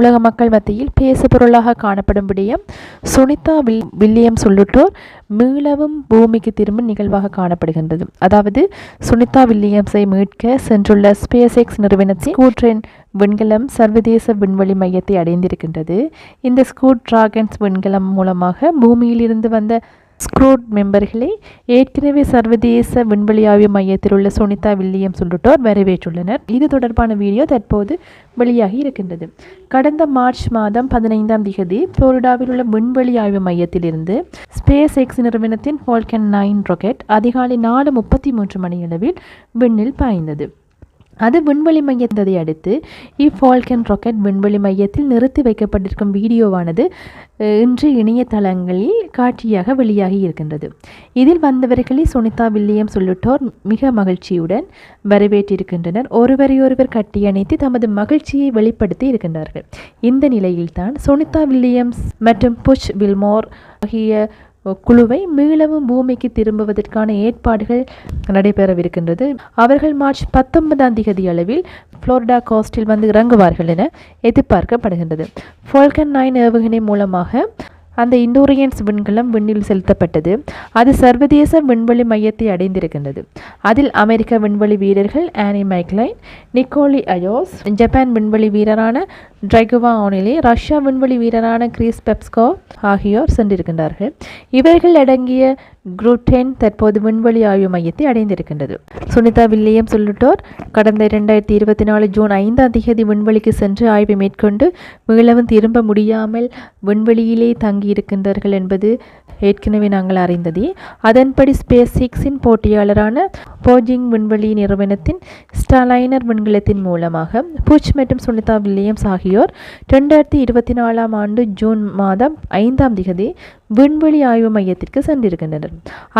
உலக மக்கள் மத்தியில் பேசுபொருளாக காணப்படும் விடயம் சுனிதா வில் வில்லியம்ஸ் உள்ளிட்டோர் மீளவும் பூமிக்கு திரும்பும் நிகழ்வாக காணப்படுகின்றது. அதாவது சுனிதா வில்லியம்ஸை மீட்க சென்றுள்ள ஸ்பேஸ் எக்ஸ் நிறுவனத்தின் கூட்ரென் விண்கலம் சர்வதேச விண்வெளி மையத்தை அடைந்திருக்கின்றது. இந்த ஸ்கூட் டிராகன்ஸ் விண்கலம் மூலமாக பூமியிலிருந்து வந்த ஸ்க்ரூட் மெம்பர்களை ஏற்கனவே சர்வதேச விண்வெளி ஆய்வு மையத்தில் உள்ள சுனிதா வில்லியம்ஸ் உள்ளிட்டோர் வரவேற்றுள்ளனர். இது தொடர்பான வீடியோ தற்போது வெளியாகி இருக்கின்றது. கடந்த மார்ச் மாதம் பதினைந்தாம் திகதி புளோரிடாவில் உள்ள விண்வெளி ஆய்வு மையத்திலிருந்து ஸ்பேஸ் எக்ஸ் நிறுவனத்தின் ஹோல்கன் நைன் ராக்கெட் அதிகாலை நாலு முப்பத்தி மூன்று மணியளவில் விண்ணில் பாய்ந்தது. அது விண்வெளி மையத்தை அடுத்து இஃபால்கன் ராக்கெட் விண்வெளி மையத்தில் நிறுத்தி வைக்கப்பட்டிருக்கும் வீடியோவானது இன்று இணையதளங்களில் காட்சியாக வெளியாகி இருக்கின்றது. இதில் வந்தவர்களை சுனிதா வில்லியம்ஸ் உள்ளிட்டோர் மிக மகிழ்ச்சியுடன் வரவேற்றிருக்கின்றனர். ஒருவரையொருவர் கட்டியணைத்து தமது மகிழ்ச்சியை வெளிப்படுத்தி இருக்கின்றார்கள். இந்த நிலையில்தான் சுனிதா வில்லியம்ஸ் மற்றும் புஷ் வில்மோர் ஆகிய குழுவை மீளவும் பூமிக்கு திரும்புவதற்கான ஏற்பாடுகள் நடைபெறவிருக்கின்றது. அவர்கள் மார்ச் பத்தொன்பதாம் தேதி அளவில் புளோரிடா கோஸ்டில் வந்து இறங்குவார்கள் என எதிர்பார்க்கப்படுகின்றது. ஃபால்கன் நைன் ஏவுகணை மூலமாக அந்த இண்டோரியன்ஸ் விண்கலம் விண்ணில் செலுத்தப்பட்டது. அது சர்வதேச விண்வெளி மையத்தை அடைந்திருக்கின்றது. அதில் அமெரிக்க விண்வெளி வீரர்கள் ஆனி மைக்லைன் நிக்கோலி அயோஸ் ஜப்பான் விண்வெளி வீரரான ட்ரைகுவா ஆனிலி ரஷ்யா விண்வெளி வீரரான கிறிஸ் பெப்ஸ்கோ ஆகியோர் சென்றிருக்கின்றார்கள். இவர்கள் அடங்கிய குரூட்டென் தற்போது விண்வெளி ஆய்வு மையத்தை அடைந்திருக்கின்றது. சுனிதா வில்லியம் சொல்லிட்டோர் கடந்த இரண்டாயிரத்தி இருபத்தி நாலு ஜூன் ஐந்தாம் தேதி விண்வெளிக்கு சென்று ஆய்வை மேற்கொண்டு மீளவும் திரும்ப முடியாமல் விண்வெளியிலே தங்கியிருக்கின்றார்கள் என்பது ஏற்கனவே நாங்கள் அறிந்ததே. அதன்படி ஸ்பேஸ் சிக்ஸின் போட்டியாளரான போஜிங் விண்வெளி நிறுவனத்தின் ஸ்டாலைனர் விண்கலத்தின் மூலமாக பூச் மற்றும் சுனிதா வில்லியம்ஸ் ஆகியோர் ரெண்டாயிரத்தி இருபத்தி நாலாம் ஆண்டு ஜூன் மாதம் ஐந்தாம் திகதி விண்வெளி ஆய்வு மையத்திற்கு சென்றிருக்கின்றனர்.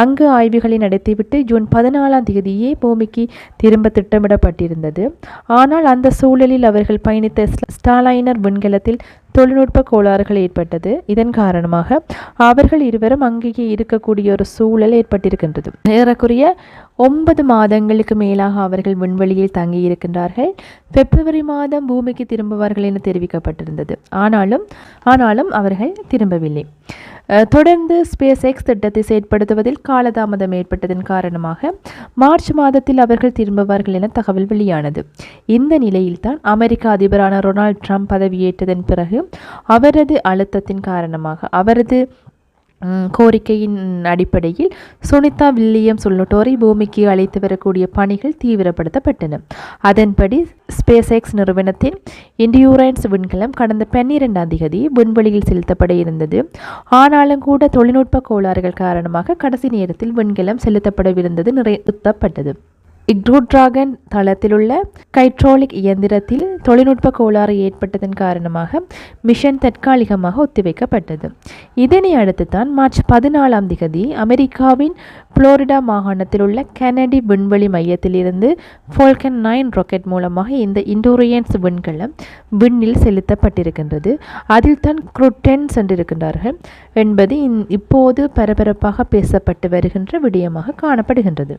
அங்கு ஆய்வுகளை நடத்திவிட்டு ஜூன் பதினாலாம் தேதியே பூமிக்கு திரும்ப திட்டமிடப்பட்டிருந்தது. ஆனால் அந்த சூழலில் அவர்கள் பயணித்த ஸ்டாலைனர் விண்கலத்தில் தொழில்நுட்ப கோளாறுகள் ஏற்பட்டது. இதன் காரணமாக அவர்கள் இருவரும் அங்கேயே இருக்கக்கூடிய ஒரு சூழல் ஏற்பட்டிருக்கின்றது. ஏறக்குறைய ஒன்பது மாதங்களுக்கு மேலாக அவர்கள் விண்வெளியில் தங்கியிருக்கின்றார்கள். பிப்ரவரி மாதம் பூமிக்கு திரும்புவார்கள் என தெரிவிக்கப்பட்டிருந்தது. ஆனாலும் ஆனாலும் அவர்கள் திரும்பவில்லை. தொடர்ந்து ஸ்பேஸ் எக்ஸ் திட்டத்தை செயற்படுத்துவதில் காலதாமதம் ஏற்பட்டதன் காரணமாக மார்ச் மாதத்தில் அவர்கள் திரும்புவார்கள் என தகவல் வெளியானது. இந்த நிலையில்தான் அமெரிக்க அதிபரான ரொனால்ட் ட்ரம்ப் பதவியேற்றதன் பிறகு அவரது அழுத்தத்தின் காரணமாக அவரது கோரிக்கையின் அடிப்படையில் சுனிதா வில்லியம்ஸ் உள்ளிட்டோரை பூமிக்கு அழைத்து வரக்கூடிய பணிகள் தீவிரப்படுத்தப்பட்டன. அதன்படி ஸ்பேஸ் எக்ஸ் நிறுவனத்தின் இண்டியூரன்ஸ் விண்கலம் கடந்த பன்னிரெண்டாம் தேதி விண்வெளியில் செலுத்தப்பட இருந்தது. ஆனாலும் கூட தொழில்நுட்ப கோளாறுகள் காரணமாக கடைசி நேரத்தில் விண்கலம் செலுத்தப்படவிருந்தது நிறுத்தப்பட்டது இக்ரூட்ராகன் தளத்திலுள்ள கைட்ரோலிக் இயந்திரத்தில் தொழில்நுட்ப கோளாறு ஏற்பட்டதன் காரணமாக மிஷன் தற்காலிகமாக ஒத்திவைக்கப்பட்டது. இதனை அடுத்து தான் மார்ச் பதினாலாம் திகதி அமெரிக்காவின் புளோரிடா மாகாணத்தில் உள்ள கெனடி விண்வெளி மையத்திலிருந்து ஃபோல்கன் நைன் ராக்கெட் மூலமாக இந்த இண்டோரியன்ஸ் விண்கலம் விண்ணில் செலுத்தப்பட்டிருக்கின்றது. அதில் தான் குரூட்டென் சென்றிருக்கின்றார்கள் என்பது இப்போது பரபரப்பாக பேசப்பட்டு வருகின்ற விடயமாக காணப்படுகின்றது.